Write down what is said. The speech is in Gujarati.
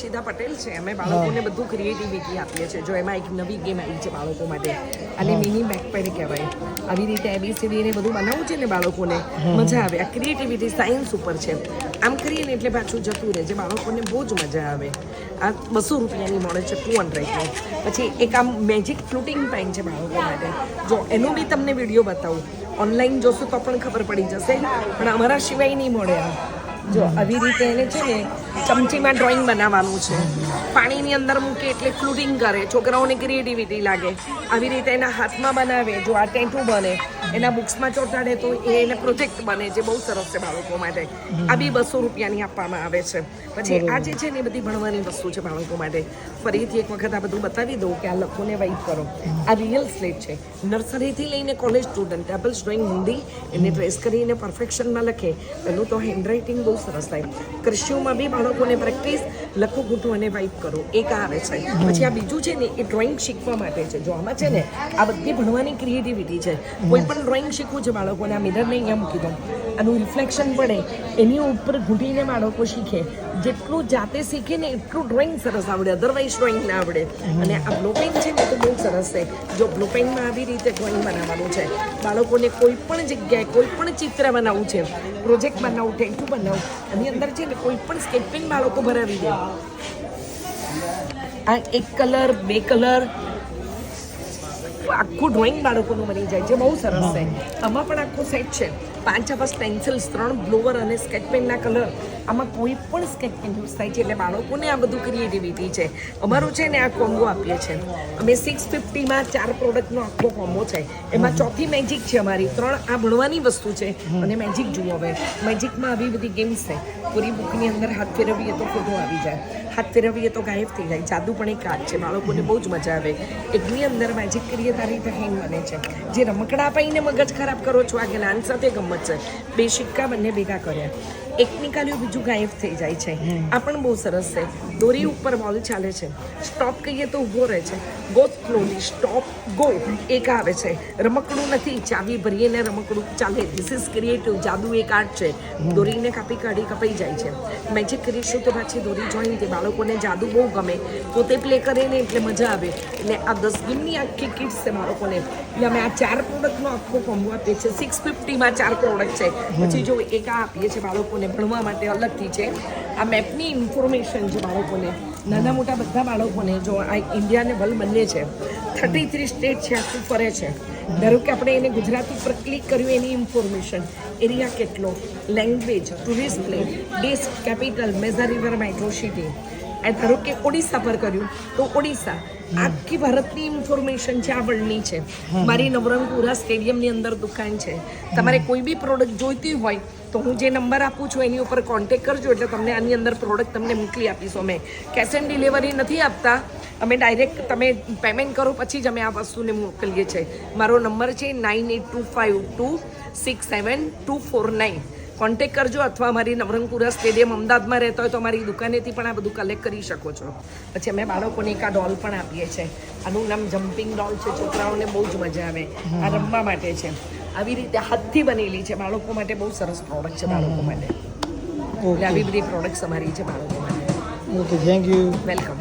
સીધા પટેલ છે. અમે બાળકોને બધું ક્રિએટિવિટી આપીએ છીએ. જો એમાં એક નવી ગેમ આવી છે બાળકો માટે. અને મિની બેકપેડ કહેવાય. આવી રીતે એબીસીડી ને બધું બનાવવું છે ને બાળકોને મજા આવે. આ ક્રિએટિવિટી સાયન્સ ઉપર છે. આમ કરીએ ને એટલે પાછું જતું રહે છે. બાળકોને બહુ જ મજા આવે. આ બસો રૂપિયાની મળે છે ટુ હંડ્રેડની પછી એક આમ મેજિક ફ્લુટિંગ પેન છે બાળકો માટે. જો એનો બી તમને વીડિયો બતાવું. ઓનલાઈન જોશો તો પણ ખબર પડી જશે. પણ અમારા સિવાય નહીં મળે આ. જો, આવી રીતે એને છે ને ચમચીમાં ડ્રોઈંગ બનાવવાનું છે. પાણીની અંદર મૂકે એટલે ફ્લુટિંગ કરે. છોકરાઓને ક્રિએટિવિટી લાગે. આવી રીતે એના હાથમાં બનાવે, જો આ ટેટુ બને, એના બુક્સમાં ચોંટાડે તો એ એને પ્રોજેક્ટ બને જે બહુ સરસ છે બાળકો માટે. આ બી બસો રૂપિયાની આપવામાં આવે છે. પછી આ જે છે ને એ બધી ભણવાની વસ્તુ છે બાળકો માટે. ફરીથી એક વખત આ બધું બતાવી દઉં કે આ લખોને વાઇટ કરો. આ રિયલ સ્લેટ છે. નર્સરીથી લઈને college student table drawing Hindi, એને ટ્રેસ કરીને પરફેક્શનમાં લખે. પેલું તો હેન્ડરાઇટિંગ બહુ સરસ થાય. ક્રિશ્યુમાં બી બાળકોને પ્રેક્ટિસ લખો ઘૂંટો અને વાઇપ કરો. એક આવે છે. પછી આ બીજું છે ને, એ ડ્રોઈંગ શીખવા માટે છે. જો આમાં છે ને, આ બધી ભણવાની ક્રિએટિવિટી છે. કોઈ પણ ડ્રોઈંગ શીખવું છે બાળકોને, આ મિરરને અહીંયા મૂકી દઉં આનું રિફ્લેક્શન પડે. એની ઉપર ઘૂંટીને બાળકો શીખે. જેટલું જાતે શીખે ને, એટલું ડ્રોઈંગ સરસ આવડે. અધરવાઇઝ ડ્રોઈંગ ના આવડે. અને આ બ્લો પેન છે ને તો બહુ સરસ છે. જો બ્લો પેનમાં આવી રીતે ડ્રોઈંગ બનાવવાનું છે, બાળકોને કોઈ પણ જગ્યાએ કોઈ પણ ચિત્ર બનાવવું છે પ્રોજેક્ટ બનાવવું ટેટુ બનાવવું એની અંદર છે ને કોઈ પણ સ્કેપિંગમાં લોકો ભરાવી દે. આ એક કલર, બે કલર, આખું ડ્રોઈંગ બાળકોનું બની જાય છે. બહુ સરસ છે. આમાં પણ આખું સેટ છે. પાંચ આવા પેન્સિલ્સ, ત્રણ બ્લોવર અને સ્કેચ પેનના કલર. આમાં કોઈ પણ સ્કેચ પેન યુઝ થાય છે એટલે બાળકોને આ બધું ક્રિએટિવિટી છે. અમારું છે ને આ કોમ્બો આપીએ છીએ અમે સિક્સ ફિફ્ટીમાં ચાર પ્રોડક્ટનો આખો કોમ્બો છે. એમાં ચોથી મેજિક છે અમારી. ત્રણ આ ભણવાની વસ્તુ છે અને મેજિક જુઓ હવે. મેજિકમાં આવી બધી ગેમ્સ છે. પૂરી બુકની અંદર હાથ ફેરવીએ તો ફોટો આવી જાય. હાથ ફેરવીએ તો ગાયબ થઈ જાય. જાદુ પણ એક હાથ છે. બાળકોને બહુ જ મજા આવે. એકની અંદર મેજિક કરીએ તારી રીતે હેંગ બને છે. જે રમકડા અપાઈને મગજ ખરાબ કરો છો, આ જ્ઞાન સાથે ગમત છે. બે સિક્કા બંને ભેગા કર્યા. એક નીકાળ્યું બીજું ગાયબ થઈ જાય છે. આ પણ બહુ સરસ છે. દોરી ઉપર બોલ ચાલે છે. સ્ટોપ કહીએ તો ઊભો રહે છે. ગો સ્લોલી સ્ટોપ ગો એક આવે છે. રમકડું નથી ચાવી ભરીએ ને રમકડું ચાલે. ધીસ ઇઝ ક્રિએટિવ જાદુ એક આર્ટ છે. દોરીને કાપી કાઢી કપાઈ જાય છે. મેજિક કરીશું તો પાછી દોરી જોઈન તે બાળકોને જાદુ બહુ ગમે. પોતે પ્લે કરે ને એટલે મજા આવે. એટલે આ દસ ગીમની આખી કિટ્સ છે બાળકોને. એટલે અમે આ ચાર પ્રોડક્ટનો આખો કોમ્બો આપીએ છીએ. સિક્સ ફિફ્ટીમાં ચાર પ્રોડક્ટ છે. પછી જો એક આ આપીએ છીએ બાળકોને. ભણવા માટે અલગથી છે. આ મેપની ઇન્ફોર્મેશન છે બાળકોને. નાના મોટા બધા બાળકોને જો આ ઇન્ડિયાને વર્લ્ડ બંને છે. થર્ટી થ્રી સ્ટેટ છે આખું ફરે છે? ધારો કે આપણે એને ગુજરાતી પર ક્લિક કર્યું, એની ઇન્ફોર્મેશન એરિયા કેટલો? Language tourist place disk capital measure river metro city આ ધારો કે ઓડિશા પર કર્યું તો ઓડિશા આખી ભારતની ઇન્ફોર્મેશન છે આ વર્લ્ડની છે. મારી નવરંગપુરા સ્ટેડિયમની અંદર દુકાન છે. તમારે કોઈ બી પ્રોડક્ટ જોઈતી હોય તો હું જે નંબર આપું છું એની ઉપર કોન્ટેક કરજો એટલે તમને આની અંદર પ્રોડક્ટ તમને મોકલી આપીશું અમે. કેશ ઓન ડિલિવરી નથી આપતા. અમે ડાયરેક્ટ તમે પેમેન્ટ કરો પછી જ અમે આ વસ્તુને મોકલીએ છીએ. મારો નંબર છે nine eight two five two six seven two four nine contact કરજો અથવા અમારી નવરંગપુરા સ્ટેડિયમ અમદાવાદમાં રહેતા હોય તો અમારી દુકાનેથી પણ આ બધું કલેક્ટ કરી શકો છો. પછી અમે બાળકોને એક આ ડોલ પણ આપીએ છીએ. આનું નામ જમ્પિંગ ડોલ છે. છોકરાઓને બહુ જ મજા આવે. આ રમવા માટે છે. આવી રીતે હાથથી બનેલી છે. બાળકો માટે બહુ સરસ પ્રોડક્ટ છે બાળકો માટે. એટલે આવી બધી પ્રોડક્ટ્સ અમારી છે બાળકો માટે. Okay thank you welcome